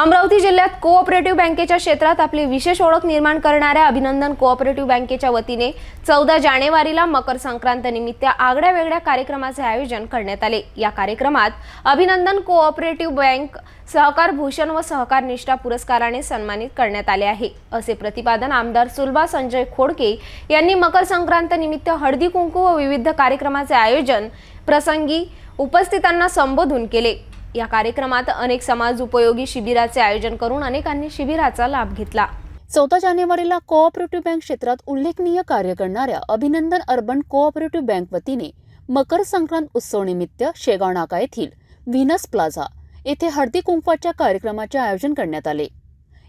अमरावती जिल्ह्यात कोऑपरेटिव्ह बँकेच्या क्षेत्रात आपली विशेष ओळख निर्माण करणाऱ्या अभिनंदन कोऑपरेटिव्ह बँकेच्या वतीने चौदा जानेवारीला मकर संक्रांत निमित्त आगळ्या वेगळ्या कार्यक्रमाचे आयोजन करण्यात आले. या कार्यक्रमात अभिनंदन कोऑपरेटिव्ह बँक सहकार भूषण व सहकार निष्ठा पुरस्काराने सन्मानित करण्यात आले आहे. असे प्रतिपादन आमदार सुलभा संजय खोडके यांनी मकर संक्रांत निमित्त हळदी कुंकू व विविध कार्यक्रमाचे आयोजन प्रसंगी उपस्थितांना संबोधून केले. या कार्यक्रमात अनेक समाज उपयोगी शिबिराचे आयोजन करून अनेकांनी शिबिराचा लाभ घेतला. चौदा जानेवारीला कोऑपरेटिव्ह बँक क्षेत्रात उल्लेखनीय कार्य करणाऱ्या अभिनंदन अर्बन कोऑपरेटिव्ह बँक वतीने मकर संक्रांत उत्सव निमित्त शेगाव नाका येथील व्हिनस प्लाझा येथे हळदी कुंकवाच्या कार्यक्रमाचे आयोजन करण्यात आले.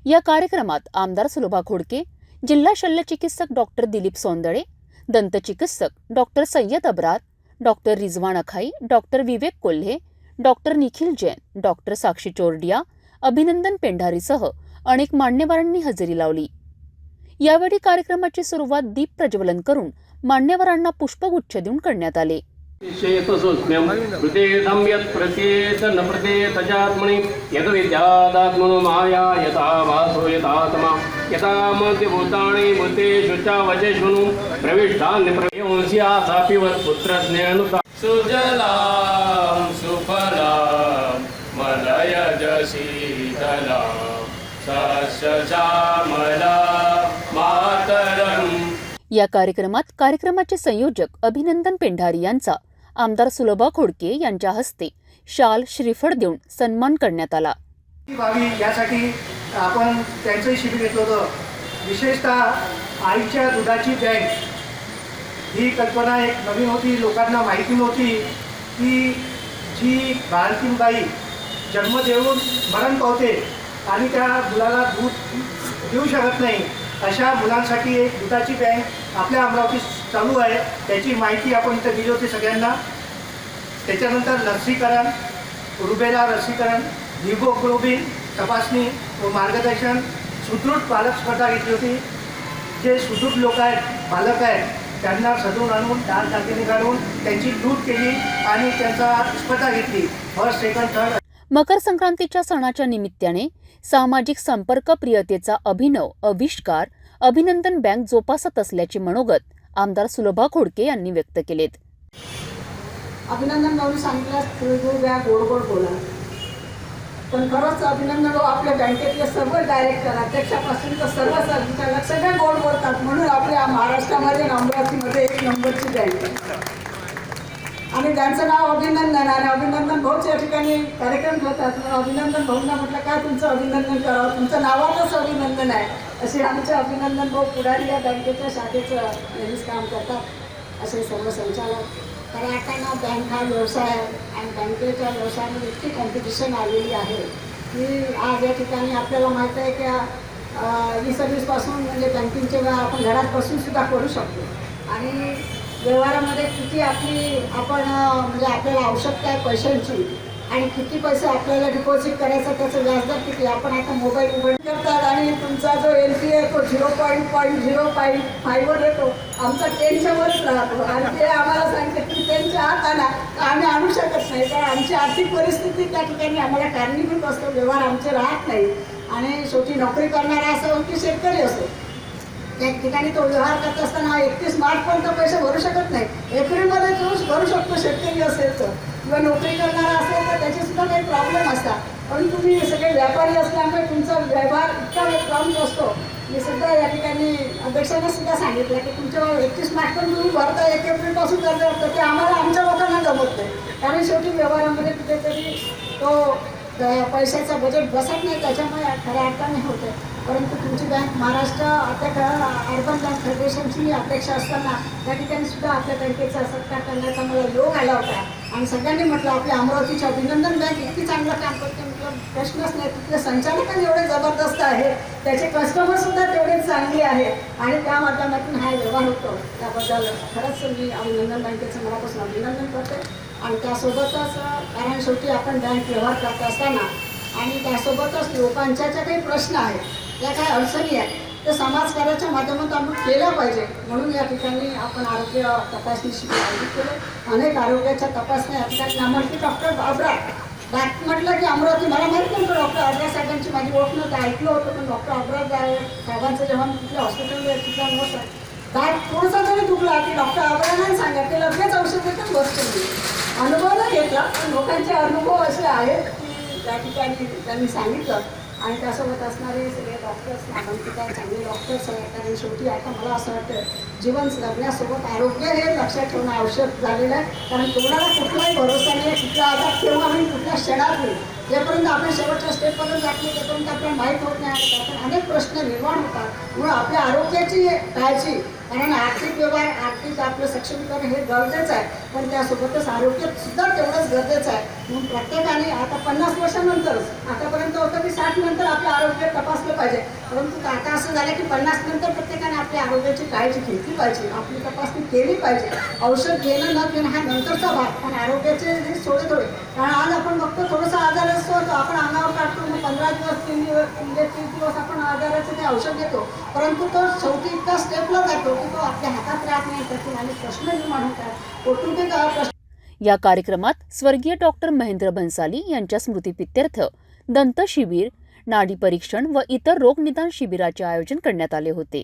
या कार्यक्रमात आमदार सुलभा खोडके जिल्हा शल्यचिकित्सक डॉक्टर दिलीप सोंदळे दंतचिकित्सक doctor Sayyad Abrar doctor Rizwan Akhai doctor Vivek Kolhe doctor Nikhil Jain doctor Sakshi Chordia Abhinandan पेंढारीसह अनेक मान्यवरांनी हजेरी लावली. यावेळी कार्यक्रमाची सुरुवात दीप प्रज्वलन करून मान्यवरांना पुष्पगुच्छ देऊन करण्यात आले. निश्चयतसोऽस्म्यं कृतेऽधं यत् प्रत्येत न प्रत्येतजात्मनि यद् विद्यादात्मनो माया यथा वासो यथा तमा यथा मध्यभूतानि भूतेषु च वचेषु प्रविष्टान्यप्रयोंस्या सापि वत्पुत्रस्नेऽनुता सुजलां सुफलां मलयज सस्यश्यामला मातरम्. या कार्यक्रमात कार्यक्रमाचे संयोजक अभिनंदन पेंढारी यांचा आमदार सुलभा खोडके यांच्या हस्ते शाल श्रीफळ देऊन सन्मान करण्यात आला. व्हावी यासाठी आपण त्यांचंही शिबिर घेतलं होतं. विशेषतः आईच्या दुधाची बँक ही कल्पना एक नवीन होती लोकांना माहिती नव्हती की जी बाळंतीण बाई जन्म देऊन मरण पावते आणि त्या मुलाला दूध देऊ शकत नाही अशा मुलांसाठी एक दुधाची बँक आपल्या अमरावतीत चालू आहे. त्याची माहिती आपण इथं दिली होती सगळ्यांना. त्याच्यानंतर लसीकरण रुबेला लसीकरण हिमोग्लोबिन तपासणी व मार्गदर्शन सुदृढ पालक स्पर्धा घेतली होती. जे सुदृढ लोक आहेत पालक आहेत त्यांना सजवून आणून दाल दागिने घालून त्यांची लूट केली आणि त्यांचा स्पर्धा घेतली. फर्स्ट सेकंड थर्ड मकर संक्रांतीच्या सणाच्या निमित्ताने सामाजिक संपर्क प्रियतेचा अभिनव आविष्कार अभिनंदन बँक जोपासत असल्याचे मनोगत आमदार सुलभा खोडके यांनी व्यक्त केलेत. अभिनंदन भाऊ सांगितलं गोड गोड बोला. पण खरंच अभिनंदन भाऊ आपल्या बँकेतले सर्व डायरेक्टर अध्यक्षापासून तर सर्व संचालक सगळे गोड बोलतात. म्हणून आपल्या महाराष्ट्रामध्ये अमरावतीमध्ये एक नंबरची बँक आहे. आणि त्यांचं नाव अभिनंदन आणि अभिनंदन भाऊच या ठिकाणी कार्यक्रम ठेवतात अभिनंदन भाऊंना म्हटलं काय तुमचं अभिनंदन करावं? तुमचं नावातच अभिनंदन आहे. असे आमचे अभिनंदन भाऊ पुढारी या बँकेच्या शाखेचं नेहमीच काम करतात. असे सर्व संचालक. कारण आता ना बँक हा व्यवसाय आणि बँकेच्या व्यवसायामध्ये इतकी कॉम्पिटिशन आलेली आहे. की आज या ठिकाणी आपल्याला माहीत आहे की ई सर्व्हिसपासून म्हणजे बँकिंगचे व्यवहार आपण घरात बसूनसुद्धा करू शकतो. आणि व्यवहारामध्ये किती आपली आपण म्हणजे आपल्याला आवश्यकता आहे पैशांची आणि किती पैसे आपल्याला डिपॉझिट करायचं त्याचं व्याजदर किती? आपण आता मोबाईल उघड करतात आणि तुमचा जो एल पी आहे तो zero point point zero point फाईव्हवर येतो. आमचा टेनच्यावरच राहतो. आणि ते आम्हाला सांगते की त्यांच्या आत आला तर आम्ही आणू शकत नाही. कारण आमची आर्थिक परिस्थिती त्या ठिकाणी आम्हाला कारणीभूत असतो. व्यवहार आमचे राहत नाही. आणि शेवटी नोकरी करणारा असो की शेतकरी असो त्या ठिकाणी तो व्यवहार करत असताना एकतीस मार्चपर्यंत पैसे भरू शकत नाही. एप्रिलमध्ये तो भरू शकतो शेतकरी असेल तर. किंवा नोकरी करणारा असेल तर त्याचे सुद्धा काही प्रॉब्लेम असतात. पण तुम्ही सगळे व्यापारी असल्यामुळे तुमचा व्यवहार इतका प्रॉब्लेम असतो मी सुद्धा या ठिकाणी अध्यक्षांना सुद्धा सांगितलं की तुमच्या एकतीस मार्चपर्यंत तुम्ही भरता एक एप्रिलपासून करता असतं. ते आम्हाला आमच्या लोकांना जमत नाही कारण शेवटी व्यवहारामध्ये कुठेतरी तो पैशाचा बजेट बसत नाही. त्याच्यामुळे खऱ्या अर्थाने होते. परंतु तुमची बँक महाराष्ट्र आता अर्बन बँक फेडरेशनची अपेक्षा असताना त्या ठिकाणी सुद्धा आपल्या बँकेचा सत्कार करण्याचा मला योग आला होता. आणि सगळ्यांनी म्हटलं आपल्या अमरावतीच्या अभिनंदन बँक इतकी चांगलं काम करते म्हटलं प्रश्नच नाही तिथले संचालकच एवढे जबरदस्त आहे. त्याचे कस्टमर सुद्धा तेवढेच चांगले आहे. आणि त्या माध्यमातून हा व्यवहार होतो. त्याबद्दल खरंच मी अभिनंदन बँकेचं मनापासून अभिनंदन करते. आणि त्यासोबतच कारण शेवटी आपण बँक व्यवहार करत असताना आणि त्यासोबतच लोकांच्या ज्या काही प्रश्न आहेत त्या काही अडचणी आहेत ते समाजकार्याच्या माध्यमातून आपण केल्या पाहिजे. म्हणून या ठिकाणी आपण आरोग्य तपासणीशी आयोजित केलं. अनेक आरोग्याच्या तपासण्या या ठिकाणी नामांकित डॉक्टर बाबरा दात म्हटलं की अमरावती मला माहीत नव्हतं डॉक्टर अब्रा साहेबांची माझी ओळख नव्हतं ऐकलं होतं पण डॉक्टर अब्रा साहेबांचं जेव्हा मी तिथल्या हॉस्पिटलमध्ये तिथला नर्स आहे दात थोडासा जरी दुखला की डॉक्टर अब्राने सांगा ते लगेच औषध देतात बसतो मी अनुभव नाही घेतला पण लोकांचे अनुभव असे आहेत की त्या ठिकाणी त्यांनी सांगितलं आणि त्यासोबत असणारे सगळे डॉक्टर्स नामांकित चांगले डॉक्टर्स आहेत कारण शेवटी आता मला असं वाटतं जीवन जगण्यासोबत आरोग्य हे लक्षात ठेवणं आवश्यक झालेलं आहे. कारण कोणाला कुठलाही भरोसा नाही कुठला आजार केव्हा आणि कुठल्या क्षणात होईल जेपर्यंत आपण शेवटच्या स्टेपपर्यंत जात नाही तोपर्यंत आपल्याला माहीत होत नाही आणि त्यातून अनेक प्रश्न निर्माण होतात. म्हणून आपल्या आरोग्याची काळजी कारण आर्थिक व्यवहार आर्थिक आपलं सक्षमीकरण हे गरजेचं आहे. पण त्यासोबतच आरोग्यसुद्धा तेवढंच गरजेचं आहे. म्हणून प्रत्येकाने आता पन्नास वर्षानंतरच आतापर्यंत होतं की साठ नंतर आपलं आरोग्य तपासलं पाहिजे. परंतु आता असं झालं की पन्नास नंतर प्रत्येकाने आपल्या आरोग्याची काळजी घेतली पाहिजे आपली तपासणी केली पाहिजे. औषध घेणं न घेणं हा नंतरचा भाग पण आरोग्याचे हे थोडे थोडे कारण आज आपण बघतो थोडंसं आजार असतो तो आपण अंगावर काढतो मग पंधरा दिवस तीन दिवस म्हणजे तीन दिवस आपण आजाराचं ते औषध घेतो. परंतु तो शेवटी इतका स्टेपला जातो की तो आपल्या हातात राहत नाही त्यातून आणि प्रश्न निर्माण होतात. कौटुंबिक अ, प्रश्न या कार्यक्रमात स्वर्गीय डॉक्टर महेंद्र भन्साली यांच्या स्मृतीपित्यर्थ दंत शिबिर नाडी परीक्षण व इतर रोगनिदान शिबिराचे आयोजन करण्यात आले होते.